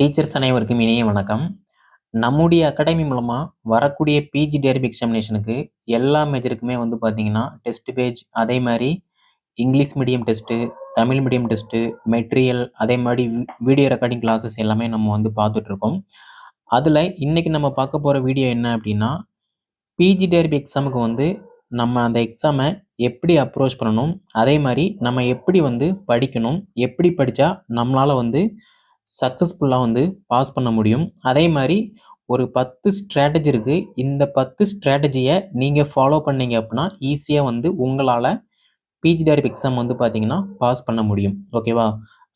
Teachers அனைவருக்கும் இனிய வணக்கம். நம்முடைய அகாடமி மூலமாக வரக்கூடிய பிஜி டேரிப் எக்ஸாமினேஷனுக்கு எல்லா மேஜருக்குமே வந்து பார்த்தீங்கன்னா டெஸ்ட் பேஜ் அதே மாதிரி English medium test Tamil medium test material அதே மாதிரி வீடியோ ரெக்கார்டிங் கிளாஸஸ் எல்லாமே நம்ம வந்து பார்த்துட்ருக்கோம். அதில் இன்றைக்கி நம்ம பார்க்க போகிற வீடியோ என்ன அப்படின்னா பிஜி டேரிப் எக்ஸாமுக்கு வந்து நம்ம அந்த எக்ஸாமை எப்படி அப்ரோச் பண்ணணும் அதே மாதிரி நம்ம எப்படி வந்து படிக்கணும் எப்படி படித்தா நம்மளால் வந்து சக்ஸஸ்ஃபுல்லாக வந்து பாஸ் பண்ண முடியும். அதே மாதிரி ஒரு பத்து ஸ்ட்ராட்டஜி இருக்குது இந்த பத்து ஸ்ட்ராட்டஜியை நீங்கள் ஃபாலோ பண்ணீங்க அப்படின்னா ஈஸியாக வந்து உங்களால் பிஜி எக்ஸாம் வந்து பார்த்தீங்கன்னா பாஸ் பண்ண முடியும். ஓகேவா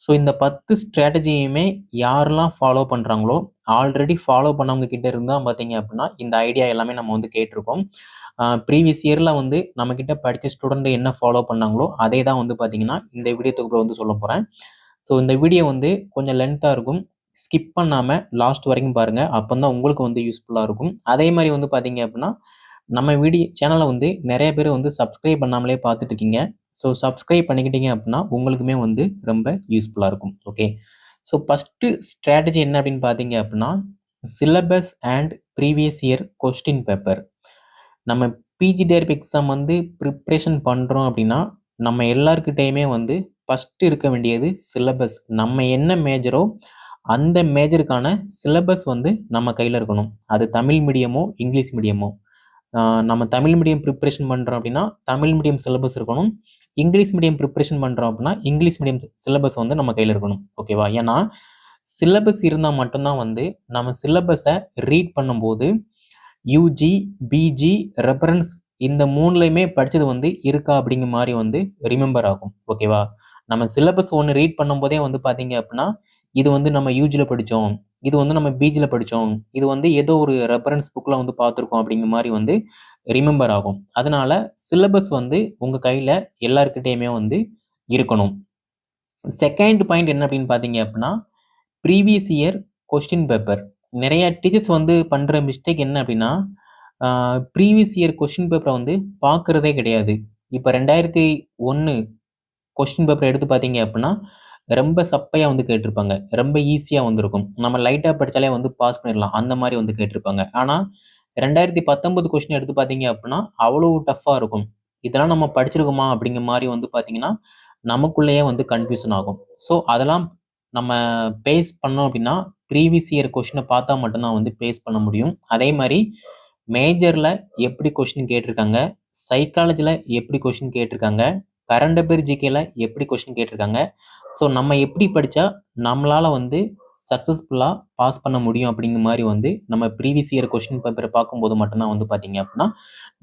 ஸோ இந்த பத்து ஸ்ட்ராட்டஜியுமே யாரெல்லாம் ஃபாலோ பண்ணுறாங்களோ ஆல்ரெடி ஃபாலோ பண்ணவங்க கிட்ட இருந்தால் பார்த்தீங்க அப்படின்னா இந்த ஐடியா எல்லாமே நம்ம வந்து கேட்டிருக்கோம். ப்ரீவியஸ் இயரில் வந்து நம்மக்கிட்ட படித்த ஸ்டூடெண்ட் என்ன ஃபாலோ பண்ணாங்களோ அதே தான் வந்து பார்த்தீங்கன்னா இந்த வீடியோ தொகுப்பில் வந்து சொல்ல போகிறேன் ஸோ இந்த வீடியோ வந்து கொஞ்சம் லென்த்தாக இருக்கும். ஸ்கிப் பண்ணாமல் லாஸ்ட் வரைக்கும் பாருங்கள் அப்போ தான் உங்களுக்கு வந்து யூஸ்ஃபுல்லாக இருக்கும். அதே மாதிரி வந்து பார்த்தீங்க அப்படின்னா நம்ம வீடியோ சேனலை வந்து நிறைய பேர் வந்து சப்ஸ்கிரைப் பண்ணாமலே பார்த்துட்டு இருக்கீங்க. ஸோ சப்ஸ்கிரைப் பண்ணிக்கிட்டீங்க அப்படின்னா உங்களுக்குமே வந்து ரொம்ப யூஸ்ஃபுல்லாக இருக்கும். ஓகே ஸோ ஃபஸ்ட்டு ஸ்ட்ராட்டஜி என்ன அப்படின்னு பார்த்தீங்க அப்படின்னா syllabus and previous year question paper நம்ம பிஜிடிஆர்பி எக்ஸாம் வந்து ப்ரிப்ரேஷன் பண்ணுறோம் அப்படின்னா நம்ம எல்லாருக்கிட்டேயுமே வந்து ஃபஸ்ட்டு இருக்க வேண்டியது சிலபஸ் நம்ம என்ன மேஜரோ அந்த மேஜருக்கான சிலபஸ் வந்து நம்ம கையில் இருக்கணும். அது தமிழ் மீடியமோ இங்கிலீஷ் மீடியமோ நம்ம தமிழ் மீடியம் ப்ரிப்ரேஷன் பண்ணுறோம் அப்படின்னா தமிழ் மீடியம் சிலபஸ் இருக்கணும். இங்கிலீஷ் மீடியம் ப்ரிப்ரேஷன் பண்ணுறோம் அப்படின்னா இங்கிலீஷ் மீடியம் சிலபஸ் வந்து நம்ம கையில் இருக்கணும். ஓகேவா ஏன்னா சிலபஸ் இருந்தால் மட்டும்தான் வந்து நம்ம சிலபஸை ரீட் பண்ணும்போது யூஜி பிஜி ரெஃபரன்ஸ் இந்த மூணுலையுமே படித்தது வந்து இருக்கா அப்படிங்கிற மாதிரி வந்து ரிமெம்பர் ஆகும். ஓகேவா நம்ம சிலபஸ் ஒன்று ரீட் பண்ணும்போதே வந்து பார்த்தீங்க அப்படின்னா இது வந்து நம்ம யூஜியில் படித்தோம் இது வந்து நம்ம பிஜியில் படித்தோம் இது வந்து ஏதோ ஒரு ரெஃபரன்ஸ் புக்கில் வந்து பார்த்துருக்கோம் அப்படிங்கிற மாதிரி வந்து ரிமெம்பர் ஆகும். அதனால சிலபஸ் வந்து உங்கள் கையில் எல்லாருக்கிட்டேயுமே வந்து இருக்கணும். செகண்ட் பாயிண்ட் என்ன அப்படின்னு பார்த்தீங்க அப்படின்னா ப்ரீவியஸ் இயர் கொஸ்டின் பேப்பர் நிறைய டீச்சர்ஸ் வந்து பண்ணுற மிஸ்டேக் என்ன அப்படின்னா ப்ரீவியஸ் இயர் கொஸ்டின் பேப்பரை வந்து பார்க்குறதே கிடையாது. இப்போ ரெண்டாயிரத்தி ஒன்று கொஸ்டின் பேப்பர் எடுத்து பார்த்தீங்க அப்படின்னா ரொம்ப சப்பையாக வந்து கேட்டிருப்பாங்க. ரொம்ப ஈஸியாக வந்திருக்கும். நம்ம லைட்டாக படித்தாலே வந்து பாஸ் பண்ணிடலாம். அந்த மாதிரி வந்து கேட்டிருப்பாங்க. ஆனால் ரெண்டாயிரத்தி பத்தொம்பது கொஸ்டின் எடுத்து பார்த்தீங்க அப்படின்னா அவ்வளோ டஃப்பாக இருக்கும். இதெல்லாம் நம்ம படிச்சிருக்கோமா அப்படிங்கிற மாதிரி வந்து பார்த்தீங்கன்னா நமக்குள்ளேயே வந்து கன்ஃபியூஷன் ஆகும். ஸோ அதெல்லாம் நம்ம பேஸ் பண்ணோம் அப்படின்னா ப்ரீவியஸ் இயர் கொஷினை பார்த்தா மட்டும்தான் வந்து பேஸ் பண்ண முடியும். அதே மாதிரி மேஜரில் எப்படி கொஷின் கேட்டிருக்காங்க? சைக்காலஜியில் எப்படி கொஷின் கேட்டிருக்காங்க? கரண்ட் அஃபேர் ஜிகேல எப்படி கொஷின் கேட்டிருக்காங்க? ஸோ நம்ம எப்படி படித்தா நம்மளால் வந்து சக்ஸஸ்ஃபுல்லாக பாஸ் பண்ண முடியும் அப்படிங்கிற மாதிரி வந்து நம்ம ப்ரீவியஸ் இயர் கொஷின் பேப்பரை பார்க்கும்போது மட்டும்தான் வந்து பார்த்தீங்க அப்படின்னா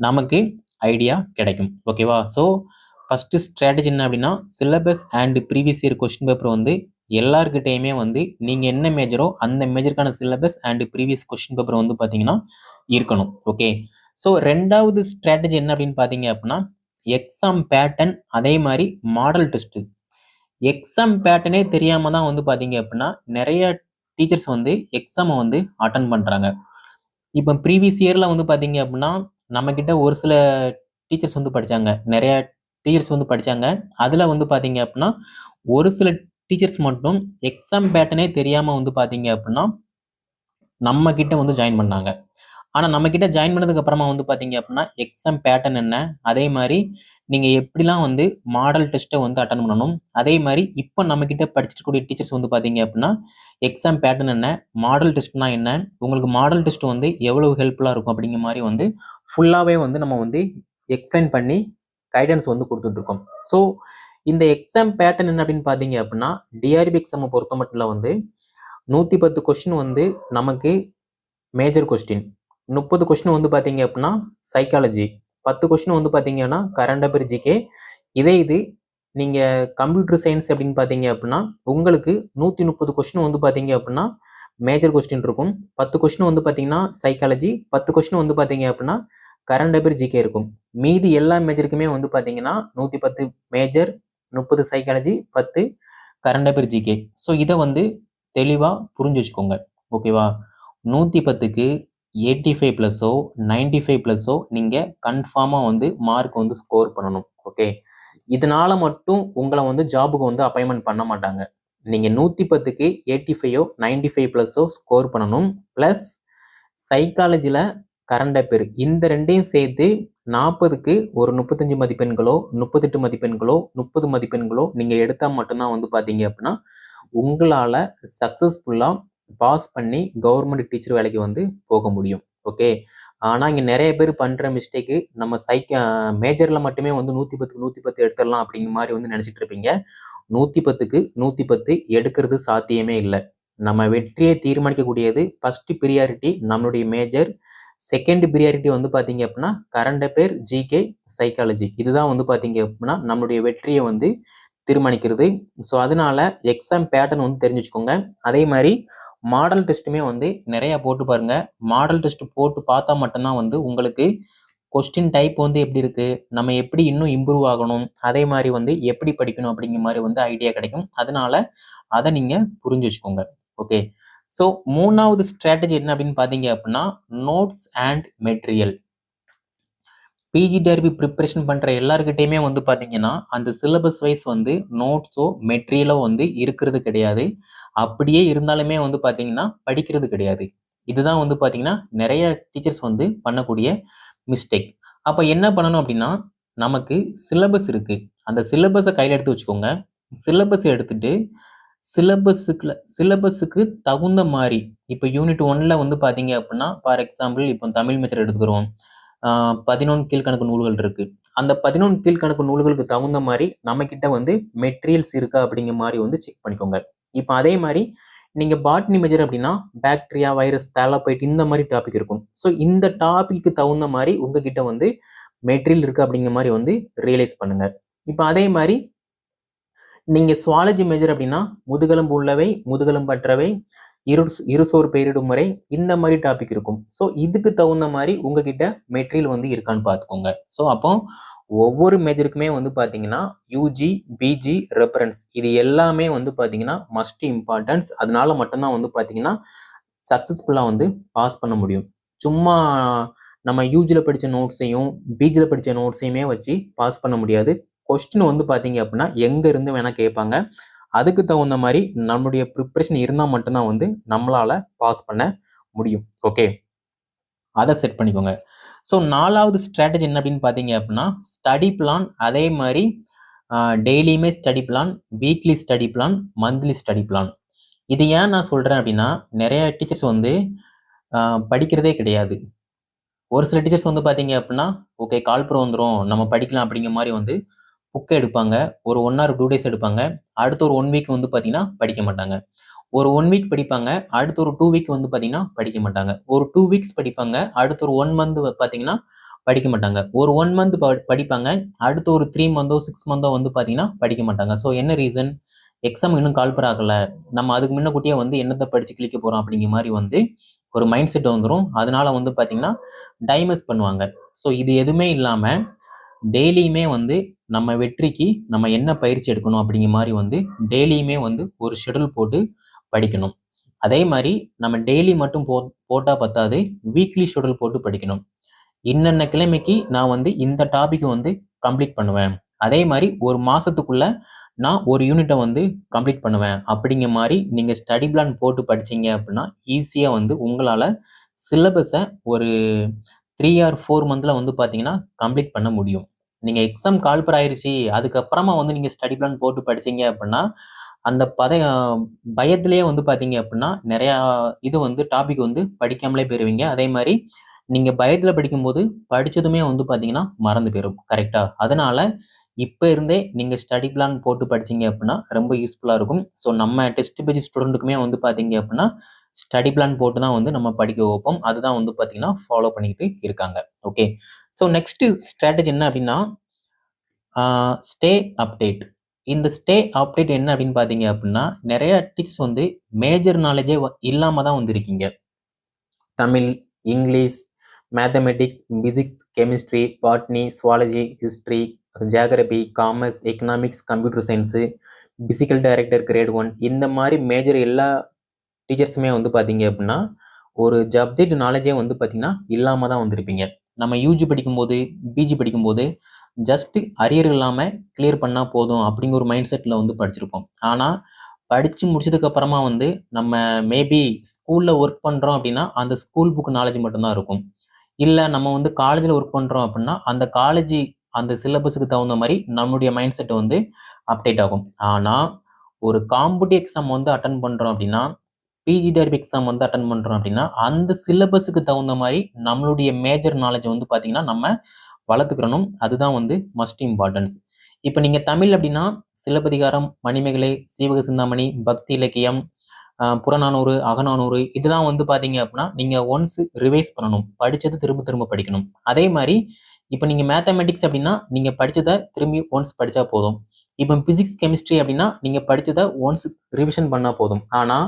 நமக்கு ஐடியா கிடைக்கும். ஓகேவா ஸோ ஃபஸ்ட்டு ஸ்ட்ராட்டஜி என்ன அப்படின்னா syllabus and previous year question paper வந்து எல்லாருக்கிட்டேயுமே வந்து நீங்கள் என்ன மேஜரோ அந்த மேஜருக்கான syllabus and previous question paper வந்து பார்த்தீங்கன்னா இருக்கணும். ஓகே ஸோ ரெண்டாவது ஸ்ட்ராட்டஜி என்ன அப்படின்னு பார்த்தீங்க அப்படின்னா எக்ஸாம் பேட்டர்ன் அதே மாதிரி மாடல் டெஸ்ட்டு எக்ஸாம் பேட்டர்னே தெரியாமல் தான் வந்து பார்த்தீங்க அப்படின்னா நிறைய டீச்சர்ஸ் வந்து எக்ஸாமை வந்து அட்டன் பண்ணுறாங்க இப்போ ப்ரீவியஸ் இயரில் வந்து பார்த்தீங்க அப்படின்னா நம்மக்கிட்ட ஒரு சில டீச்சர்ஸ் வந்து படித்தாங்க நிறைய டீச்சர்ஸ் வந்து படித்தாங்க அதில் வந்து பார்த்தீங்க அப்படின்னா ஒரு சில டீச்சர்ஸ் மட்டும் எக்ஸாம் பேட்டர்னே தெரியாமல் வந்து பார்த்தீங்க அப்படின்னா நம்ம வந்து ஜாயின் பண்ணாங்க. ஆனால் நம்மக்கிட்ட ஜாயின் பண்ணதுக்கு அப்புறமா வந்து பார்த்தீங்க அப்படின்னா எக்ஸாம் பேட்டர்ன் என்ன? அதே மாதிரி நீங்கள் எப்படிலாம் வந்து மாடல் டெஸ்ட்டை வந்து அட்டன் பண்ணணும்? அதே மாதிரி இப்போ நம்மக்கிட்ட படிச்சிருக்கக்கூடிய டீச்சர்ஸ் வந்து பார்த்தீங்க அப்படின்னா எக்ஸாம் பேட்டர்ன் என்ன? மாடல் டெஸ்ட்னா என்ன? உங்களுக்கு மாடல் டெஸ்ட் வந்து எவ்வளவு ஹெல்ப்ஃபுல்லாக இருக்கும் அப்படிங்கிற மாதிரி வந்து ஃபுல்லாகவே வந்து நம்ம வந்து எக்ஸ்பிளைன் பண்ணி கைடன்ஸ் வந்து கொடுத்துட்ருக்கோம் ஸோ இந்த எக்ஸாம் பேட்டர்ன் என்ன அப்படின்னு பார்த்தீங்க அப்படின்னா டிஆர்பி எக்ஸாமை பொறுத்த மட்டும் வந்து நூற்றி பத்து கொஸ்டின் வந்து நமக்கு மேஜர் கொஸ்டின் முப்பது கொஸ்டின் வந்து பார்த்தீங்க அப்படின்னா சைக்காலஜி பத்து கொஸ்டின் வந்து பார்த்தீங்கன்னா கரண்ட் அஃபேர் ஜிகே இதே இது நீங்கள் கம்ப்யூட்டர் சயின்ஸ் அப்படின்னு பார்த்தீங்க அப்படின்னா உங்களுக்கு நூற்றி முப்பது கொஸ்டின் வந்து பார்த்தீங்க அப்படின்னா மேஜர் கொஸ்டின் இருக்கும். பத்து கொஸ்டின் வந்து பார்த்தீங்கன்னா சைக்காலஜி பத்து கொஸ்டின் வந்து பார்த்தீங்க அப்படின்னா கரண்ட் அஃபேர் ஜிகே இருக்கும். மீதி எல்லா மேஜருக்குமே வந்து பார்த்தீங்கன்னா நூற்றி பத்து மேஜர் முப்பது சைக்காலஜி பத்து கரண்ட் அஃபேர் ஜிகே ஸோ இதை வந்து தெளிவாக புரிஞ்சு வச்சுக்கோங்க. ஓகேவா நூற்றி பத்துக்கு எயிட்டி ஃபைவ் ப்ளஸ்ஸோ நைன்டி ஃபைவ் ப்ளஸ்ஸோ நீங்கள் கன்ஃபார்மாக வந்து மார்க் வந்து ஸ்கோர் பண்ணணும் ஓகே இதனால் மட்டும் உங்களை வந்து ஜாபுக்கு வந்து அப்பாயின்மெண்ட் பண்ண மாட்டாங்க. நீங்கள் நூற்றி பத்துக்கு எயிட்டி ஃபைவோ நைன்டி ஃபைவ் ப்ளஸோ ஸ்கோர் பண்ணணும். ப்ளஸ் சைக்காலஜியில் கரண்ட் அஃபேர் இந்த ரெண்டையும் சேர்த்து நாற்பதுக்கு ஒரு முப்பத்தஞ்சு மதிப்பெண்களோ முப்பத்தெட்டு மதிப்பெண்களோ முப்பது மதிப்பெண்களோ நீங்கள் எடுத்தால் மட்டும்தான் வந்து பார்த்தீங்க அப்படின்னா உங்களால் சக்ஸஸ்ஃபுல்லாக பாஸ் பண்ணி கவர்மெண்ட் டீச்சர் வேலைக்கு வந்து போக முடியும். ஓகே ஆனால் இங்கே நிறைய பேர் பண்ணுற மிஸ்டேக்கு நம்ம சைக்க மேஜரில் மட்டுமே வந்து நூற்றி பத்துக்கு நூற்றி பத்து எடுத்துடலாம் அப்படிங்கிற மாதிரி வந்து நினச்சிட்டு இருப்பீங்க. நூற்றி பத்துக்கு நூற்றி பத்து எடுக்கிறது சாத்தியமே இல்லை. நம்ம வெற்றியை தீர்மானிக்கக்கூடியது ஃபஸ்ட்டு ப்ரியாரிட்டி நம்மளுடைய மேஜர் செகண்ட் ப்ரியாரிட்டி வந்து பார்த்தீங்க அப்படின்னா கரண்ட் அஃபேர் ஜிகே சைக்காலஜி இதுதான் வந்து பார்த்தீங்க அப்படின்னா நம்மளுடைய வெற்றியை வந்து தீர்மானிக்கிறது. ஸோ அதனால எக்ஸாம் பேட்டர்ன் வந்து தெரிஞ்சு வச்சுக்கோங்க அதே மாதிரி மாடல் டெஸ்ட்டுமே வந்து நிறையா போட்டு பாருங்க. மாடல் டெஸ்ட் போட்டு பார்த்தா மட்டும்தான் வந்து உங்களுக்கு கொஸ்டின் டைப் வந்து எப்படி இருக்கு நம்ம எப்படி இன்னும் இம்ப்ரூவ் ஆகணும் அதே மாதிரி வந்து எப்படி படிக்கணும் அப்படிங்கிற மாதிரி வந்து ஐடியா கிடைக்கும். அதனால அதை நீங்கள் புரிஞ்சு வச்சுக்கோங்க. ஓகே ஸோ மூணாவது ஸ்ட்ராட்டஜி என்ன அப்படின்னு பார்த்தீங்க அப்படின்னா notes and material PG TRB preparation பண்ணுற எல்லாருக்கிட்டையுமே வந்து பார்த்தீங்கன்னா அந்த சிலபஸ் வைஸ் வந்து நோட்ஸோ மெட்டீரியலோ வந்து இருக்கிறது கிடையாது. அப்படியே இருந்தாலுமே வந்து பார்த்தீங்கன்னா படிக்கிறது கிடையாது. இதுதான் வந்து பார்த்தீங்கன்னா நிறைய டீச்சர்ஸ் வந்து பண்ணக்கூடிய மிஸ்டேக் அப்போ என்ன பண்ணணும் அப்படின்னா நமக்கு சிலபஸ் இருக்குது அந்த சிலபஸை கையில் எடுத்து வச்சுக்கோங்க. சிலபஸ் எடுத்துட்டு சிலபஸுக்குள்ள சிலபஸுக்கு தகுந்த மாதிரி இப்போ யூனிட் ஒன்ல வந்து பார்த்தீங்க அப்படின்னா ஃபார் எக்ஸாம்பிள் இப்போ தமிழ் மெச்சர் எடுத்துக்கிறோம். பதினொன்று கீழ்கணக்கு நூல்கள் இருக்குது அந்த பதினொன்று கீழ்கணக்கு நூல்களுக்கு தகுந்த மாதிரி நம்மக்கிட்ட வந்து மெட்டீரியல்ஸ் இருக்கா அப்படிங்கிற மாதிரி வந்து செக் பண்ணிக்கோங்க. இப்போ அதே மாதிரி நீங்கள் பாட்னி மெஜர் அப்படின்னா பாக்டீரியா வைரஸ் தேலப்பைட் இந்த மாதிரி டாபிக் இருக்கும். ஸோ இந்த டாபிக்கு தகுந்த மாதிரி உங்ககிட்ட வந்து மெட்டீரியல் இருக்குது அப்படிங்கிற மாதிரி வந்து ரியலைஸ் பண்ணுங்க. இப்போ அதே மாதிரி நீங்கள் சுவாலஜி மெஜர் அப்படின்னா முதுகெலும்பு உள்ளவை முதுகெலும்பு அற்றவை இரு இருசோர் பெயரிடும் முறை இந்த மாதிரி டாபிக் இருக்கும். ஸோ இதுக்கு தகுந்த மாதிரி உங்ககிட்ட மெட்டீரியல் வந்து இருக்கான்னு பார்த்துக்கோங்க. ஸோ அப்போ ஒவ்வொரு மேஜருக்குமே வந்து பார்த்தீங்கன்னா யூஜி பிஜி ரெஃபரன்ஸ் இது எல்லாமே வந்து பார்த்தீங்கன்னா மஸ்ட் இம்பார்ட்டன்ஸ் அதனால மட்டும்தான் வந்து பார்த்தீங்கன்னா சக்ஸஸ்ஃபுல்லாக வந்து பாஸ் பண்ண முடியும். சும்மா நம்ம யூஜியில் படித்த நோட்ஸையும் பிஜியில் படித்த நோட்ஸையுமே வச்சு பாஸ் பண்ண முடியாது. கொஸ்டின் வந்து பார்த்தீங்க அப்படின்னா எங்கே இருந்து வேணால் கேட்பாங்க அதுக்கு தகுந்த மாதிரி நம்மளுடைய ப்ரிப்ரேஷன் இருந்தால் மட்டும்தான் வந்து நம்மளால் பாஸ் பண்ண முடியும். ஓகே அதை செட் பண்ணிக்கோங்க. ஸோ நாலாவது ஸ்ட்ராட்டஜி என்ன அப்படின்னு பார்த்தீங்க அப்படின்னா ஸ்டடி பிளான் அதே மாதிரி டெய்லியுமே study plan weekly study plan monthly study plan இது ஏன் நான் சொல்கிறேன் அப்படின்னா நிறைய டீச்சர்ஸ் வந்து படிக்கிறதே கிடையாது. ஒரு சில டீச்சர்ஸ் வந்து பார்த்தீங்க அப்படின்னா ஓகே கால்புரம் வந்துடும் நம்ம படிக்கலாம் அப்படிங்கிற மாதிரி வந்து புக்கை எடுப்பாங்க. ஒரு ஒன் ஆர் டூ டேஸ் எடுப்பாங்க. அடுத்த ஒரு ஒன் வீக் வந்து பார்த்தீங்கன்னா படிக்க மாட்டாங்க. ஒரு ஒன் வீக் படிப்பாங்க அடுத்த ஒரு டூ வீக் வந்து பார்த்தீங்கன்னா படிக்க மாட்டாங்க. ஒரு டூ வீக்ஸ் படிப்பாங்க அடுத்த ஒரு ஒன் மந்த் பார்த்தீங்கன்னா படிக்க மாட்டாங்க. ஒரு ஒன் மந்த் படிப்பாங்க அடுத்த ஒரு த்ரீ மந்தோ சிக்ஸ் மந்தோ வந்து பார்த்தீங்கன்னா படிக்க மாட்டாங்க. ஸோ என்ன ரீசன் எக்ஸாம் இன்னும் கால்பர் ஆகலை. நம்ம அதுக்கு முன்னக்கூட்டியே வந்து என்னத்தை படித்து கிளிக்க போகிறோம் அப்படிங்கிற மாதிரி வந்து ஒரு மைண்ட் செட் வந்துடும் அதனால வந்து பார்த்தீங்கன்னா டைமஸ் பண்ணுவாங்க. ஸோ இது எதுவுமே இல்லாமல் டெய்லியுமே வந்து நம்ம வெற்றிக்கு நம்ம என்ன பயிற்சி எடுக்கணும் அப்படிங்கிற மாதிரி வந்து டெய்லியுமே வந்து ஒரு ஷெடியூல் போட்டு படிக்கணும். அதே மாதிரி நம்ம டெய்லி மட்டும் போ போட்டால் பத்தாது வீக்லி ஷெடியூல் போட்டு படிக்கணும். இன்னென்ன கிழமைக்கு நான் வந்து இந்த டாபிக் வந்து கம்ப்ளீட் பண்ணுவேன்? அதே மாதிரி ஒரு மாதத்துக்குள்ள நான் ஒரு யூனிட்டை வந்து கம்ப்ளீட் பண்ணுவேன். அப்படிங்கிற மாதிரி நீங்கள் ஸ்டடி பிளான் போட்டு படிச்சீங்க அப்படின்னா ஈஸியாக வந்து உங்களால் சிலபஸை ஒரு த்ரீ ஆர் ஃபோர் மந்தில் வந்து பார்த்தீங்கன்னா கம்ப்ளீட் பண்ண முடியும். நீங்கள் எக்ஸாம் கால்பர் ஆயிடுச்சு அதுக்கப்புறமா வந்து நீங்கள் ஸ்டடி பிளான் போட்டு படிச்சீங்க அப்படின்னா அந்த பத பயத்திலேயே வந்து பார்த்தீங்க அப்படின்னா நிறையா இது வந்து டாபிக் வந்து படிக்காமலே போயிருவீங்க. அதே மாதிரி நீங்கள் பயத்தில் படிக்கும்போது படித்ததுமே வந்து பார்த்தீங்கன்னா மறந்து போயிடும் கரெக்டாக அதனால் இப்போ இருந்தே நீங்கள் ஸ்டடி பிளான் போட்டு படிச்சீங்க அப்படின்னா ரொம்ப யூஸ்ஃபுல்லாக இருக்கும். ஸோ நம்ம டெஸ்ட் பேஜ் ஸ்டூடெண்ட்டுக்குமே வந்து பார்த்தீங்க அப்படின்னா ஸ்டடி பிளான் போட்டு தான் வந்து நம்ம படிக்க வைப்போம். அதுதான் வந்து பார்த்தீங்கன்னா ஃபாலோ பண்ணிக்கிட்டு இருக்காங்க. ஓகே ஸோ நெக்ஸ்ட்டு ஸ்ட்ராட்டஜி என்ன அப்படின்னா ஸ்டே அப்டேட் இந்த ஸ்டே அப்டேட் என்ன அப்படின்னு பார்த்தீங்க அப்படின்னா நிறைய டிப்ஸ் வந்து மேஜர் நாலேஜே இல்லாமல் தான் வந்திருக்கீங்க. Tamil English mathematics physics chemistry botany zoology history geography commerce economics computer science physical director grade one இந்த மாதிரி மேஜர் எல்லா டீச்சர்ஸுமே வந்து பார்த்தீங்க அப்படின்னா ஒரு சப்ஜெக்ட் நாலேஜே வந்து பார்த்திங்கன்னா இல்லாமல் தான் வந்திருப்பீங்க. நம்ம யூஜி படிக்கும்போது பிஜி படிக்கும்போது ஜஸ்ட்டு அரியர் இல்லாமல் கிளியர் பண்ணால் போதும் அப்படிங்கிற ஒரு மைண்ட் செட்டில் வந்து படிச்சிருப்போம் ஆனால் படித்து முடிச்சதுக்கப்புறமா வந்து நம்ம மேபி ஸ்கூலில் ஒர்க் பண்ணுறோம் அப்படின்னா, அந்த ஸ்கூல் புக் நாலேஜ் மட்டும்தான் இருக்கும். இல்லை நம்ம வந்து காலேஜில் ஒர்க் பண்ணுறோம் அப்படின்னா, அந்த காலேஜ் அந்த சிலபஸுக்கு தகுந்த மாதிரி நம்மளுடைய மைண்ட் செட் வந்து அப்டேட் ஆகும். ஆனால் ஒரு காம்படி எக்ஸாம் வந்து அட்டன் பண்ணுறோம் அப்படின்னா, பிஜி டெர்பி எக்ஸாம் வந்து அட்டன் பண்ணுறோம் அப்படின்னா, அந்த சிலபஸுக்கு தகுந்த மாதிரி நம்மளுடைய மேஜர் நாலேஜ் வந்து பார்த்திங்கன்னா நம்ம வளர்த்துக்கிறணும். அதுதான் வந்து மஸ்ட் இம்பார்ட்டன்ஸ். இப்போ நீங்கள் தமிழ் அப்படின்னா, சிலப்பதிகாரம், மணிமேகலை, சீவக சிந்தாமணி, பக்தி இலக்கியம், புறநானூறு, அகநானூறு இதெல்லாம் வந்து பார்த்தீங்க அப்படின்னா, நீங்கள் ஒன்ஸ் ரிவைஸ் பண்ணணும். படித்ததை திரும்ப திரும்ப படிக்கணும். அதே மாதிரி இப்போ நீங்கள் மேத்தமெட்டிக்ஸ் அப்படின்னா, நீங்கள் படித்ததை திரும்பி ஒன்ஸ் படித்தா போதும். இப்போ பிசிக்ஸ், கெமிஸ்ட்ரி அப்படின்னா, நீங்கள் படித்ததை ஒன்ஸ் ரிவிஷன் பண்ணால் போதும். ஆனால்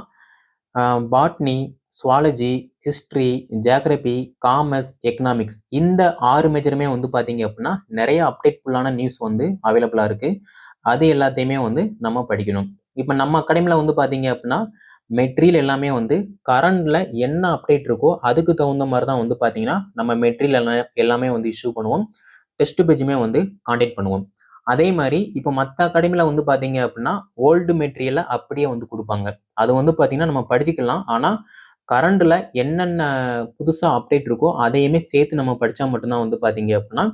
botany, zoology, history geography commerce, economics இந்த ஆறு மேஜருமே வந்து பார்த்தீங்க அப்படின்னா, நிறைய அப்டேட்ஃபுல்லான நியூஸ் வந்து அவைலபிளாக இருக்குது அது எல்லாத்தையுமே வந்து நம்ம படிக்கணும். இப்போ நம்ம அகாடமியில் வந்து பார்த்தீங்க அப்படின்னா, மெட்ரியல் எல்லாமே வந்து கரண்டில் என்ன அப்டேட் இருக்கோ, அதுக்கு தகுந்த மாதிரி தான் வந்து பார்த்தீங்கன்னா, நம்ம மெட்ரியல் எல்லாம் எல்லாமே வந்து இஷ்யூ பண்ணுவோம். டெஸ்ட் பேஜுமே வந்து காண்டாக்ட் பண்ணுவோம். அதே மாதிரி இப்போ மற்ற அகாடமியில் வந்து பார்த்தீங்க அப்படின்னா, ஓல்டு மெட்டீரியலை அப்படியே வந்து கொடுப்பாங்க அது வந்து பார்த்தீங்கன்னா, நம்ம படிச்சுக்கலாம். ஆனால் கரண்டில் என்னென்ன புதுசாக அப்டேட் இருக்கோ, அதையுமே சேர்த்து நம்ம படித்தா மட்டும்தான் வந்து பார்த்தீங்க அப்படின்னா,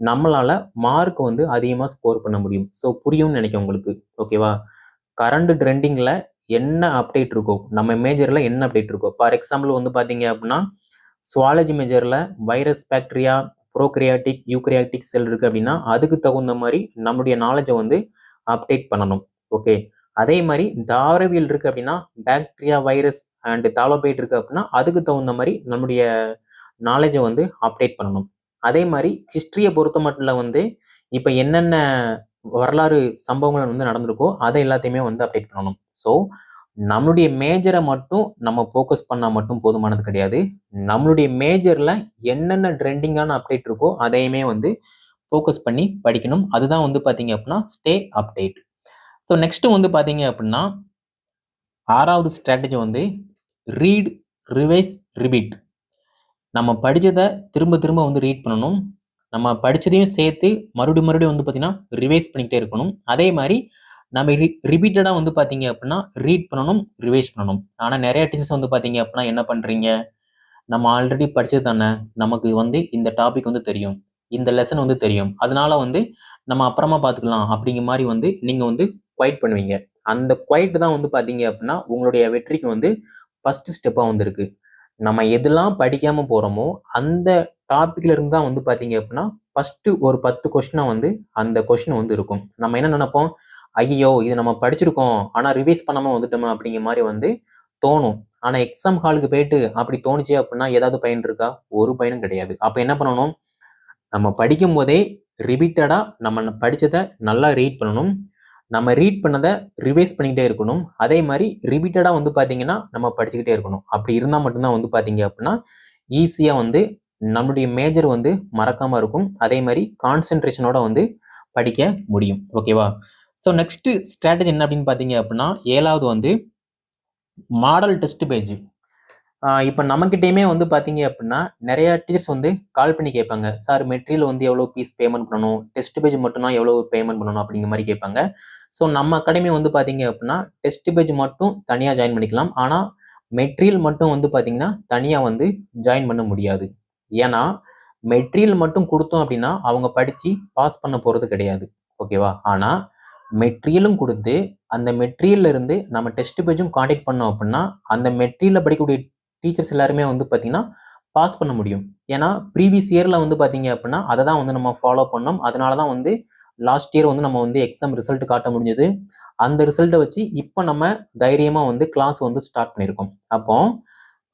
நம்மளால மார்க் வந்து அதிகமாக ஸ்கோர் பண்ண முடியும். ஸோ புரியும்னு நெனைக்கிறேன் உங்களுக்கு. ஓகேவா? கரண்ட் ட்ரெண்டிங்கில் என்ன அப்டேட் இருக்கோ, நம்ம மேஜரில் என்ன அப்டேட் இருக்கோ, ஃபார் எக்ஸாம்பிள் வந்து பார்த்தீங்க அப்படின்னா, zoology மேஜரில் virus, bacteria, prokaryotic eukaryotic cell இருக்குது அப்படின்னா, அதுக்கு தகுந்த மாதிரி நம்மளுடைய நாலேஜை வந்து அப்டேட் பண்ணணும். ஓகே. அதே மாதிரி தாவரவியல் இருக்குது அப்படின்னா, பாக்டீரியா, வைரஸ் அண்ட் தாலோபைட் இருக்குது அப்படின்னா, அதுக்கு தகுந்த மாதிரி நம்முடைய நாலேஜை வந்து அப்டேட் பண்ணணும். அதே மாதிரி ஹிஸ்ட்ரியை பொறுத்த மட்டும் வந்து, இப்போ என்னென்ன வரலாறு சம்பவங்கள் வந்து நடந்திருக்கோ, அதை எல்லாத்தையுமே வந்து அப்டேட் பண்ணணும். ஸோ, நம்மளுடைய மேஜரை மட்டும் நம்ம ஃபோக்கஸ் பண்ணால் மட்டும் போதுமானது கிடையாது. நம்மளுடைய மேஜரில் என்னென்ன ட்ரெண்டிங்கான அப்டேட் இருக்கோ, அதையுமே வந்து ஃபோக்கஸ் பண்ணி படிக்கணும். அதுதான் வந்து பார்த்தீங்க அப்படின்னா, ஸ்டே அப்டேட். ஸோ நெக்ஸ்ட்டு வந்து பார்த்தீங்க அப்படின்னா ஆறாவது ஸ்ட்ராட்டஜி வந்து ரீட், ரிவைஸ், ரிபீட் நம்ம படித்ததை திரும்ப திரும்ப வந்து ரீட் பண்ணணும். நம்ம படித்ததையும் சேர்த்து மறுபடியும் மறுபடியும் வந்து பார்த்தீங்கன்னா, ரிவைஸ் பண்ணிக்கிட்டே இருக்கணும். அதே மாதிரி நம்ம ரி ரிப்பீட்டடாக வந்து பார்த்தீங்க அப்படின்னா, ரீட் பண்ணணும், ரிவைஸ் பண்ணணும். ஆனால் நிறைய டீச்சர்ஸ் வந்து பார்த்தீங்க அப்படின்னா என்ன பண்ணுறீங்க நம்ம ஆல்ரெடி படித்தது தானே, நமக்கு வந்து இந்த டாபிக் வந்து தெரியும். இந்த லெசன் வந்து தெரியும். அதனால வந்து நம்ம அப்புறமா பார்த்துக்கலாம் அப்படிங்கிற மாதிரி வந்து நீங்கள் வந்து குவைட் பண்ணுவீங்க. அந்த குவைட் தான் வந்து பார்த்தீங்க அப்படின்னா, உங்களுடைய வெற்றிக்கு வந்து ஃபஸ்ட்டு ஸ்டெப்பாக வந்துருக்கு நம்ம எதெல்லாம் படிக்காமல் போகிறோமோ அந்த டாபிக்ல இருந்து தான் வந்து பார்த்தீங்க அப்படின்னா, ஃபஸ்ட்டு ஒரு பத்து கொஷினாக வந்து அந்த கொஷின் வந்து இருக்கும். நம்ம என்ன நினைப்போம் ஐயோ இது நம்ம படிச்சிருக்கோம். ஆனால் ரிவைஸ் பண்ணாமல் வந்துட்டோமா அப்படிங்கிற மாதிரி வந்து தோணும். ஆனால் எக்ஸாம் ஹாலுக்கு போயிட்டு அப்படி தோணுச்சு அப்படின்னா, ஏதாவது பயன் இருக்கா? ஒரு பயனும் கிடையாது. அப்போ என்ன பண்ணணும், நம்ம படிக்கும்போதே ரிபீட்டடாக நம்ம படித்ததை நல்லா ரீட் பண்ணணும். நம்ம ரீட் பண்ணதை ரிவைஸ் பண்ணிக்கிட்டே இருக்கணும். அதே மாதிரி ரிபீட்டடாக வந்து பார்த்தீங்கன்னா, நம்ம படிச்சுக்கிட்டே இருக்கணும். அப்படி இருந்தால் மட்டும்தான் வந்து பார்த்தீங்க அப்படின்னா, ஈஸியாக வந்து நம்மளுடைய மேஜர் வந்து மறக்காமல் இருக்கும். அதே மாதிரி கான்சென்ட்ரேஷனோட வந்து படிக்க முடியும். ஓகேவா? ஸோ நெக்ஸ்ட் ஸ்ட்ராட்டஜி என்ன அப்படின்னு பார்த்தீங்க அப்படின்னா, ஏழாவது வந்து மாடல் டெஸ்ட் பேஜ். இப்போ நம்மக்கிட்டேயுமே வந்து பார்த்தீங்க அப்படின்னா, நிறைய டீச்சர்ஸ் வந்து கால் பண்ணி கேட்பாங்க. சார் மெட்டீரியல் வந்து எவ்வளோ பீஸ் பேமெண்ட் பண்ணணும்? டெஸ்ட் பேஜ் மட்டும்னா எவ்வளோ பேமெண்ட் பண்ணணும்? அப்படிங்கிற மாதிரி கேட்பாங்க. ஸோ நம்ம அகாடமி வந்து பார்த்தீங்க அப்படின்னா, டெஸ்ட் பேஜ் மட்டும் தனியாக ஜாயின் பண்ணிக்கலாம். ஆனால் மெட்டீரியல் மட்டும் வந்து பார்த்தீங்கன்னா, தனியாக வந்து ஜாயின் பண்ண முடியாது. ஏன்னா, மெட்டீரியல் மட்டும் கொடுத்தோம் அப்படின்னா, அவங்க படித்து பாஸ் பண்ண போகிறது கிடையாது. ஓகேவா? ஆனால் மெட்டீரியலும் கொடுத்து அந்த மெட்டீரியல்ல இருந்து நம்ம டெஸ்ட் பேஜும் காண்டாக்ட் பண்ணோம் அப்படின்னா, அந்த மெட்டீரியல்ல படிக்கக்கூடிய டீச்சர்ஸ் எல்லாருமே வந்து பார்த்திங்கன்னா பாஸ் பண்ண முடியும். ஏன்னா, ப்ரீவியஸ் இயரில் வந்து பார்த்தீங்க அப்படின்னா, அதை தான் வந்து நம்ம ஃபாலோ பண்ணோம். அதனால தான் வந்து லாஸ்ட் இயர் வந்து நம்ம வந்து எக்ஸாம் ரிசல்ட் காட்ட முடிஞ்சது. அந்த ரிசல்ட்டை வச்சு இப்போ நம்ம தைரியமாக வந்து கிளாஸ் வந்து ஸ்டார்ட் பண்ணியிருக்கோம். அப்போ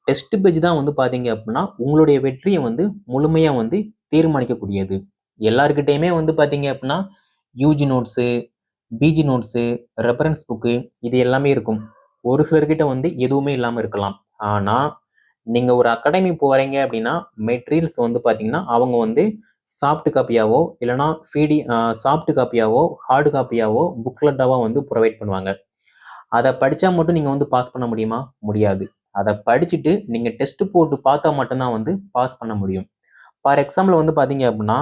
டெஸ்ட் பேஜ் தான் வந்து பார்த்தீங்க அப்படின்னா, உங்களுடைய வெற்றியை வந்து முழுமையாக வந்து தீர்மானிக்கக்கூடியது. எல்லாருக்கிட்டேயுமே வந்து பார்த்தீங்க அப்படின்னா, UG notes, PG notes, reference book இது எல்லாமே இருக்கும். ஒரு சிலர்கிட்ட வந்து எதுவுமே இல்லாமல் இருக்கலாம். ஆனால் நீங்கள் ஒரு அகாடமி போகிறீங்க அப்படின்னா, மெட்டீரியல்ஸ் வந்து பார்த்தீங்கன்னா, அவங்க வந்து சாஃப்ட் காப்பியாவோ, இல்லைனா ஃபீடி சாஃப்ட் காப்பியாவோ, ஹார்டு காப்பியாவோ, புக்லெட்டாவோ வந்து ப்ரொவைட் பண்ணுவாங்க. அதை படித்தா மட்டும் நீங்கள் வந்து பாஸ் பண்ண முடியுமா? முடியாது. அதை படிச்சுட்டு நீங்கள் டெஸ்ட் போட்டு பார்த்தா மட்டும்தான் வந்து பாஸ் பண்ண முடியும். ஃபார் எக்ஸாம்பிள் வந்து பார்த்தீங்க அப்படின்னா,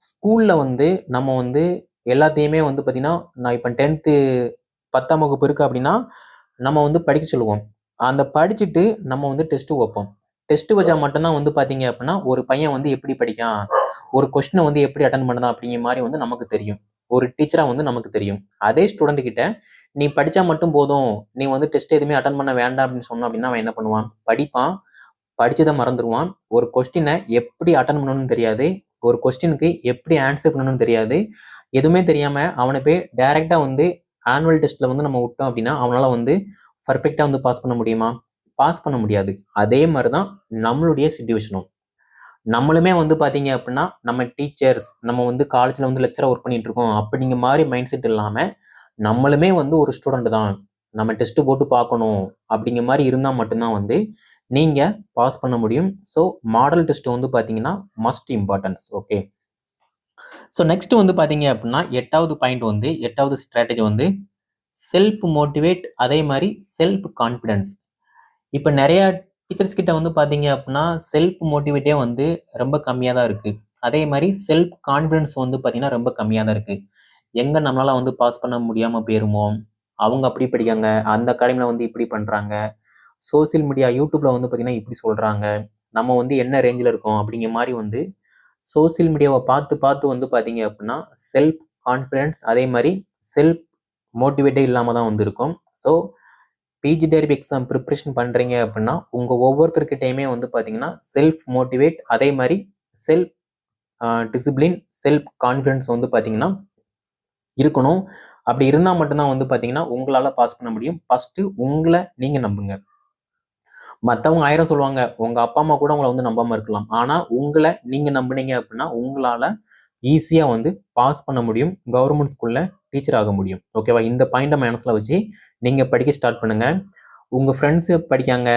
ஸ்கூலில் வந்து நம்ம வந்து எல்லாத்தையுமே வந்து பார்த்திங்கன்னா நான் இப்போ டென்த்து பத்தாம் வகுப்பு இருக்குது அப்படின்னா நம்ம வந்து படிக்க சொல்லுவோம். அந்த படிச்சுட்டு நம்ம வந்து டெஸ்ட்டு வைப்போம். டெஸ்ட்டு வச்சா மட்டும்தான் வந்து பார்த்தீங்க அப்படின்னா ஒரு பையன் வந்து எப்படி படிக்கான்? ஒரு கொஸ்டினை வந்து எப்படி அட்டன் பண்ணதான் அப்படிங்கிற மாதிரி வந்து நமக்கு தெரியும். ஒரு டீச்சராக வந்து நமக்கு தெரியும். அதே ஸ்டூடெண்ட் கிட்ட நீ படித்தா மட்டும் போதும். நீ வந்து டெஸ்ட் எதுவுமே அட்டன் பண்ண வேண்டாம் அப்படின்னு சொன்னோம் அப்படின்னா அவன் என்ன பண்ணுவான்? படிப்பான். படித்ததை மறந்துடுவான் ஒரு கொஸ்டினை எப்படி அட்டன் பண்ணணும்னு தெரியாது. ஒரு கொஸ்டினுக்கு எப்படி ஆன்சர் பண்ணணும்னு தெரியாது. எதுவுமே தெரியாமல் அவனை போய் டைரெக்டாக வந்து ஆனுவல் டெஸ்ட்டில் வந்து நம்ம விட்டோம் அப்படின்னா அவனால் வந்து பர்ஃபெக்டாக வந்து பாஸ் பண்ண முடியுமா? பாஸ் பண்ண முடியாது. அதே மாதிரி தான் நம்மளுடைய சுச்சுவேஷனும் நம்மளுமே வந்து பார்த்தீங்க அப்படின்னா நம்ம டீச்சர்ஸ் நம்ம வந்து காலேஜில் வந்து லெக்சராக ஒர்க் பண்ணிகிட்டு இருக்கோம் அப்படிங்கிற மாதிரி மைண்ட் செட் இல்லாமல் நம்மளுமே வந்து ஒரு ஸ்டூடெண்ட் தான். நம்ம டெஸ்ட்டு போட்டு பார்க்கணும் அப்படிங்கிற மாதிரி இருந்தால் மட்டும்தான் வந்து நீங்கள் பாஸ் பண்ண முடியும். ஸோ மாடல் டெஸ்ட் வந்து பார்த்தீங்கன்னா must importance okay so next வந்து பார்த்தீங்க அப்படின்னா எட்டாவது பாயிண்ட் வந்து எட்டாவது ஸ்ட்ராட்டஜி வந்து செல்ஃப் மோட்டிவேட் அதே மாதிரி செல்ஃப் கான்ஃபிடென்ஸ் இப்போ நிறையா டீச்சர்ஸ் கிட்ட வந்து பார்த்தீங்க அப்படின்னா செல்ஃப் மோட்டிவேட்டே வந்து ரொம்ப கம்மியாக தான் இருக்குது அதே மாதிரி செல்ஃப் கான்ஃபிடென்ஸ் வந்து பார்த்தீங்கன்னா ரொம்ப கம்மியாக தான் இருக்குது எங்கே நம்மளால் வந்து பாஸ் பண்ண முடியாமல் போயிருமோ அவங்க அப்படி படிக்காங்க அந்த அகாடமியில் வந்து இப்படி பண்ணுறாங்க சோசியல் மீடியா யூடியூப்பில் வந்து பார்த்திங்கன்னா இப்படி சொல்கிறாங்க நம்ம வந்து என்ன ரேஞ்சில் இருக்கோம் அப்படிங்கிற மாதிரி வந்து சோசியல் மீடியாவை பார்த்து பார்த்து வந்து பார்த்தீங்க அப்படின்னா செல்ஃப் கான்ஃபிடென்ஸ் அதே மாதிரி செல்ஃப் மோட்டிவேட்டே இல்லாமல் தான் வந்திருக்கும் so PG TRB exam preparation பண்ணுறீங்க அப்படின்னா உங்கள் ஒவ்வொருத்தர்கிட்டையுமே வந்து பார்த்தீங்கன்னா செல்ஃப் மோட்டிவேட் அதே மாதிரி செல்ஃப் டிசிப்ளின் செல்ஃப் கான்ஃபிடென்ஸ் வந்து பார்த்தீங்கன்னா இருக்கணும். அப்படி இருந்தால் மட்டும்தான் வந்து பார்த்தீங்கன்னா உங்களால் பாஸ் பண்ண முடியும். ஃபஸ்ட்டு உங்களை நீங்கள் நம்புங்க. மற்றவங்க ஆயிரம் சொல்லுவாங்க உங்க அப்பா அம்மா கூட உங்களை வந்து நம்பாம இருக்கலாம். ஆனா உங்களை நீங்க நம்புனீங்க அப்படின்னா உங்களால ஈஸியாக வந்து பாஸ் பண்ண முடியும் கவர்மெண்ட் ஸ்கூலில் டீச்சர் ஆக முடியும். ஓகேவா இந்த பாயிண்ட்டை மனசில் வச்சு நீங்கள் படிக்க ஸ்டார்ட் பண்ணுங்கள் உங்கள் ஃப்ரெண்ட்ஸு படிக்காங்க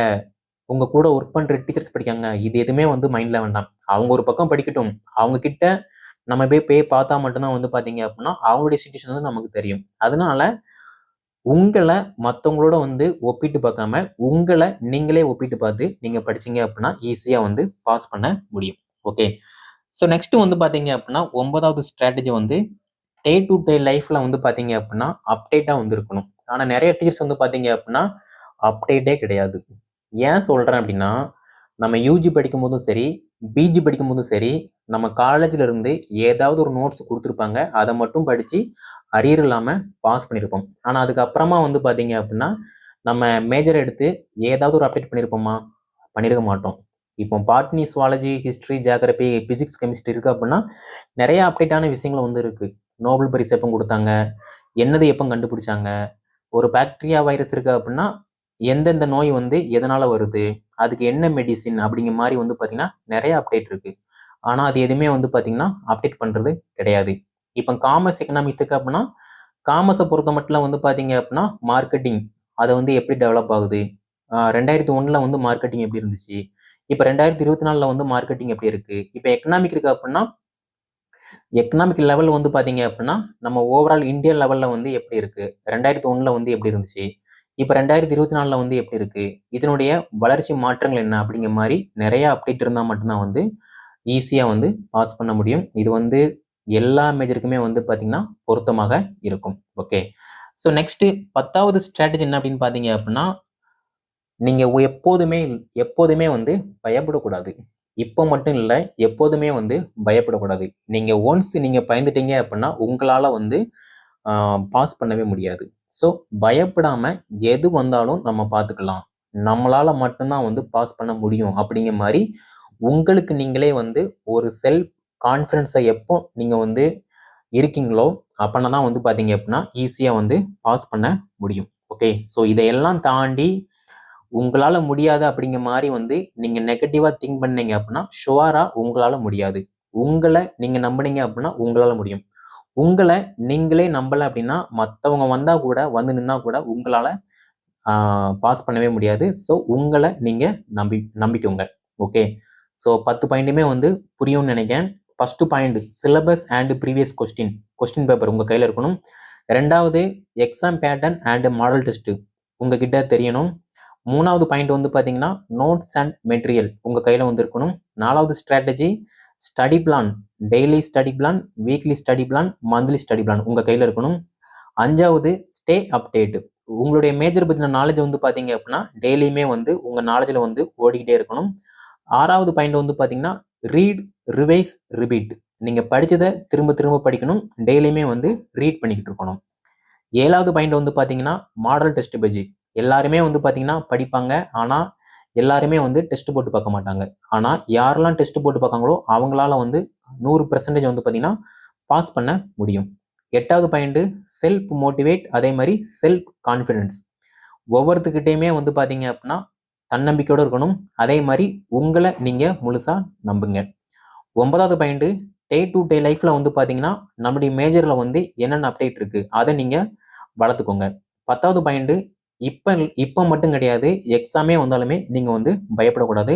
உங்கள் கூட ஒர்க் பண்ணுற டீச்சர்ஸ் படிக்காங்க இது எதுவுமே வந்து மைண்டில் வேண்டாம். அவங்க ஒரு பக்கம் படிக்கட்டும். அவங்க கிட்ட நம்ம போய் போய் பார்த்தா மட்டும்தான் வந்து பார்த்தீங்க அப்படின்னா அவங்களுடைய சுச்சுவேஷன் வந்து நமக்கு தெரியும். அதனால உங்களை மற்றவங்களோட வந்து ஒப்பிட்டு பார்க்காம உங்களை நீங்களே ஒப்பிட்டு பார்த்து நீங்கள் படிச்சீங்க அப்படின்னா ஈஸியாக வந்து பாஸ் பண்ண முடியும். ஓகே ஸோ நெக்ஸ்ட் வந்து பார்த்தீங்க அப்படின்னா ஒன்பதாவது ஸ்ட்ராட்டஜி வந்து டே டு டே லைஃப்பில் வந்து பார்த்தீங்க அப்படின்னா அப்டேட்டாக வந்து இருக்கணும் ஆனால் நிறைய டீச்சர்ஸ் வந்து பார்த்தீங்க அப்படின்னா அப்டேட்டே கிடையாது. ஏன் சொல்கிறேன் அப்படின்னா நம்ம யூஜி படிக்கும் போதும் சரி பிஜி படிக்கும் போதும் சரி நம்ம காலேஜில் இருந்து ஏதாவது ஒரு நோட்ஸ் கொடுத்துருப்பாங்க. அதை மட்டும் படித்து அரியர் இல்லாமல் பாஸ் பண்ணியிருப்போம் ஆனால் அதுக்கப்புறமா வந்து பார்த்தீங்க அப்படின்னா நம்ம மேஜர் எடுத்து ஏதாவது ஒரு அப்டேட் பண்ணியிருப்போமா பண்ணியிருக்க மாட்டோம். இப்போ botany zoology history geography physics chemistry இருக்குது அப்படின்னா நிறைய அப்டேட்டான விஷயங்கள் வந்து இருக்குது நோபல் பரிசு எப்போ கொடுத்தாங்க? என்னது எப்போ கண்டுபிடிச்சாங்க? ஒரு பாக்டீரியா வைரஸ் இருக்குது அப்படின்னா எந்தெந்த நோய் வந்து எதனால் வருது? அதுக்கு என்ன மெடிசின் அப்படிங்கிற மாதிரி வந்து பார்த்திங்கன்னா நிறைய அப்டேட் இருக்குது ஆனால் அது எதுவுமே வந்து பார்த்திங்கன்னா அப்டேட் பண்ணுறது கிடையாது. இப்போ காமர்ஸ் எக்கனாமிக்ஸ் இருக்குது அப்படின்னா காமர்ஸை பொறுத்த மட்டும் வந்து பார்த்தீங்க அப்படின்னா மார்க்கெட்டிங் அதை வந்து எப்படி டெவலப் ஆகுது? ரெண்டாயிரத்தி ஒன்றில் வந்து மார்க்கெட்டிங் எப்படி இருந்துச்சு? இப்போ ரெண்டாயிரத்தி இருபத்தி நாலில் வந்து மார்க்கெட்டிங் எப்படி இருக்குது இப்போ எக்கனாமிக் இருக்குது அப்படின்னா எக்கனாமிக் லெவல் வந்து பார்த்தீங்க அப்படின்னா நம்ம ஓவரால் இந்தியா லெவலில் வந்து எப்படி இருக்குது ரெண்டாயிரத்தி ஒன்றில் வந்து எப்படி இருந்துச்சு? இப்போ ரெண்டாயிரத்தி இருபத்தி நாலில் வந்து எப்படி இருக்குது இதனுடைய வளர்ச்சி மாற்றங்கள் என்ன? அப்படிங்கிற மாதிரி நிறையா அப்டேட் இருந்தால் மட்டும்தான் வந்து ஈஸியாக வந்து பாஸ் பண்ண முடியும். இது வந்து எல்லா மேஜருக்குமே வந்து பார்த்திங்கன்னா பொருத்தமாக இருக்கும். ஓகே ஸோ நெக்ஸ்ட்டு பத்தாவது ஸ்ட்ராட்டஜி என்ன அப்படின்னு பார்த்தீங்க அப்படின்னா நீங்கள் எப்போதுமே எப்போதுமே வந்து பயப்படக்கூடாது. இப்போ மட்டும் இல்லை எப்போதுமே வந்து பயப்படக்கூடாது. நீங்கள் ஒன்ஸ் நீங்கள் பயந்துட்டீங்க அப்படின்னா உங்களால் வந்து பாஸ் பண்ணவே முடியாது. ஸோ பயப்படாமல் எது வந்தாலும் நம்ம பார்த்துக்கலாம் நம்மளால் மட்டும்தான் வந்து பாஸ் பண்ண முடியும் அப்படிங்கிற மாதிரி உங்களுக்கு நீங்களே வந்து ஒரு செல்ஃப் கான்ஃபிடென்ஸை எப்போ நீங்கள் வந்து இருக்கீங்களோ அப்போனா தான் வந்து பார்த்தீங்க அப்படின்னா ஈஸியாக வந்து பாஸ் பண்ண முடியும். ஓகே ஸோ இதையெல்லாம் தாண்டி உங்களால் முடியாது அப்படிங்கிற மாதிரி வந்து நீங்கள் நெகட்டிவாக திங்க் பண்ணீங்க அப்படின்னா ஷுவராக உங்களால் முடியாது. உங்களை நீங்கள் நம்பினீங்க அப்படின்னா உங்களால் முடியும். உங்களை நீங்களே நம்பலை அப்படின்னா மற்றவங்க வந்தால் கூட வந்து நின்னா கூட உங்களால் பாஸ் பண்ணவே முடியாது. ஸோ உங்களை நீங்கள் நம்பி நம்பிக்கோங்க. ஓகே ஸோ பத்து பாயிண்ட்டுமே வந்து புரியும்னு நினைக்கிறேன். First point syllabus and previous question question paper உங்கள் கையில் இருக்கணும். ரெண்டாவது exam pattern and model test உங்ககிட்ட தெரியணும். மூணாவது பாயிண்ட் வந்து பார்த்தீங்கன்னா நோட்ஸ் அண்ட் மெட்டீரியல் உங்கள் கையில் வந்து இருக்கணும் நாலாவது strategy study plan daily study plan weekly study plan monthly study plan உங்கள் கையில் இருக்கணும். அஞ்சாவது ஸ்டே அப்டேட்டு உங்களுடைய மேஜர் பற்றின நாலேஜ் வந்து பார்த்தீங்க அப்படின்னா டெய்லியுமே வந்து உங்கள் நாலேஜில் வந்து ஓடிக்கிட்டே இருக்கணும். ஆறாவது பாயிண்ட் வந்து பார்த்தீங்கன்னா ரீட் ரிவைஸ் ரிபீட் நீங்கள் படித்ததை திரும்ப திரும்ப படிக்கணும். டெய்லியுமே வந்து ரீட் பண்ணிக்கிட்டு இருக்கணும். ஏழாவது பாயிண்ட் வந்து பார்த்தீங்கன்னா மாடல் டெஸ்ட் பேஜ் எல்லாருமே வந்து பார்த்தீங்கன்னா படிப்பாங்க. ஆனால் எல்லாருமே வந்து டெஸ்ட் போட்டு பார்க்க மாட்டாங்க. ஆனால் யாரெல்லாம் டெஸ்ட் போட்டு பார்க்காங்களோ அவங்களால வந்து நூறு பர்சன்டேஜ் வந்து பார்த்தீங்கன்னா பாஸ் பண்ண முடியும். எட்டாவது பாயிண்ட்டு செல்ஃப் மோட்டிவேட் அதே மாதிரி செல்ஃப் கான்ஃபிடென்ஸ் ஒவ்வொருத்துக்கிட்டேயுமே வந்து பார்த்தீங்க அப்படின்னா தன்னம்பிக்கையோடு இருக்கணும். அதே மாதிரி உங்களை நீங்கள் முழுசாக நம்புங்க. ஒன்பதாவது பாயிண்ட்டு டே டு டே லைஃப்பில் வந்து பார்த்தீங்கன்னா நம்முடைய மேஜரில் வந்து என்னென்ன அப்டேட் இருக்குது அதை நீங்கள் வளர்த்துக்கோங்க. பத்தாவது பாயிண்ட்டு இப்போ இப்போ மட்டும் கிடையாது எக்ஸாமே வந்தாலுமே நீங்கள் வந்து பயப்படக்கூடாது.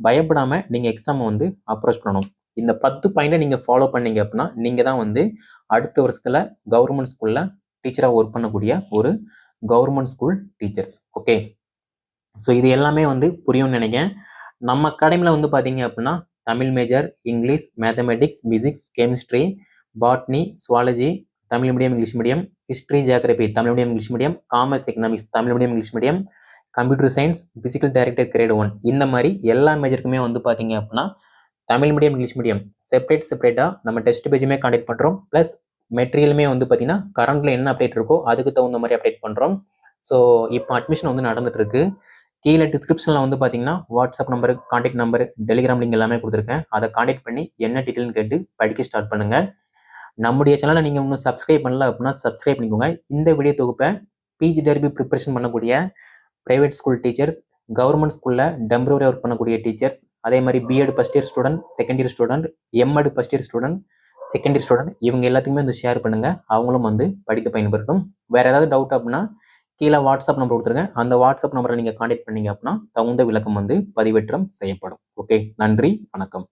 பயப்படாமல் நீங்கள் எக்ஸாமை வந்து அப்ரோச் பண்ணணும். இந்த பத்து பாயிண்ட்டை நீங்கள் ஃபாலோ பண்ணீங்க அப்படின்னா நீங்கள் தான் வந்து அடுத்த வருஷத்தில் கவர்மெண்ட் ஸ்கூலில் டீச்சராக ஒர்க் பண்ணக்கூடிய ஒரு government school teachers okay so இது எல்லாமே வந்து புரியும்னு நினைக்கிறேன். நம்ம அகாடமியில் வந்து பார்த்தீங்க அப்படின்னா Tamil major English mathematics physics chemistry botany zoology Tamil medium English medium history geography Tamil medium English medium commerce economics Tamil medium English medium computer science physical director grade one இந்த மாதிரி எல்லா மேஜருக்குமே வந்து பார்த்தீங்க அப்படின்னா Tamil medium English medium separate செப்பரேட்டாக நம்ம test பேஜுமே காண்டக்ட் பண்ணுறோம் ப்ளஸ் மெட்டீரியலுமே வந்து பார்த்தீங்கன்னா கரண்ட்டில் என்ன அப்டேட் இருக்கோ அதுக்கு தகுந்த மாதிரி அப்டேட் பண்ணுறோம் ஸோ இப்போ அட்மிஷன் வந்து நடந்துட்டு கீழே டிஸ்கிரிப்ஷனில் வந்து பார்த்தீங்கன்னா WhatsApp number contact number Telegram link எல்லாமே கொடுத்துருக்கேன். அதை காண்டாக்ட் பண்ணி என்ன டீட்டெயில்னு கேட்டு படிக்க ஸ்டார்ட் பண்ணுங்கள் நம்முடைய சேனலை நீங்கள் இன்னும் சப்ஸ்கிரைப் பண்ணல அப்படின்னா சப்ஸ்கிரைப் பண்ணிக்கோங்க. இந்த வீடியோ தொகுப்பை பிஜி டெர்பி ப்ரிப்பரேஷன் பண்ணக்கூடிய ப்ரைவேட் ஸ்கூல் டீச்சர்ஸ் கவர்மெண்ட் ஸ்கூலில் டெம்பரவரி ஒர்க் பண்ணக்கூடிய டீச்சர்ஸ் அதே மாதிரி BEd first year student second year student MEd first year student second year student இவங்க எல்லாத்துக்குமே வந்து ஷேர் பண்ணுங்கள் அவங்களும் வந்து படிக்க பயன்படுத்தும் வேறு ஏதாவது டவுட் அப்படின்னா கீழே வாட்ஸ்அப் நம்பர் கொடுத்துருங்க. அந்த வாட்ஸ்அப் நம்பரை நீங்கள் காண்டாக்ட் பண்ணீங்க அப்படின்னா தகுந்த விளக்கம் வந்து பதிவேற்றம் செய்யப்படும். ஓகே நன்றி வணக்கம்.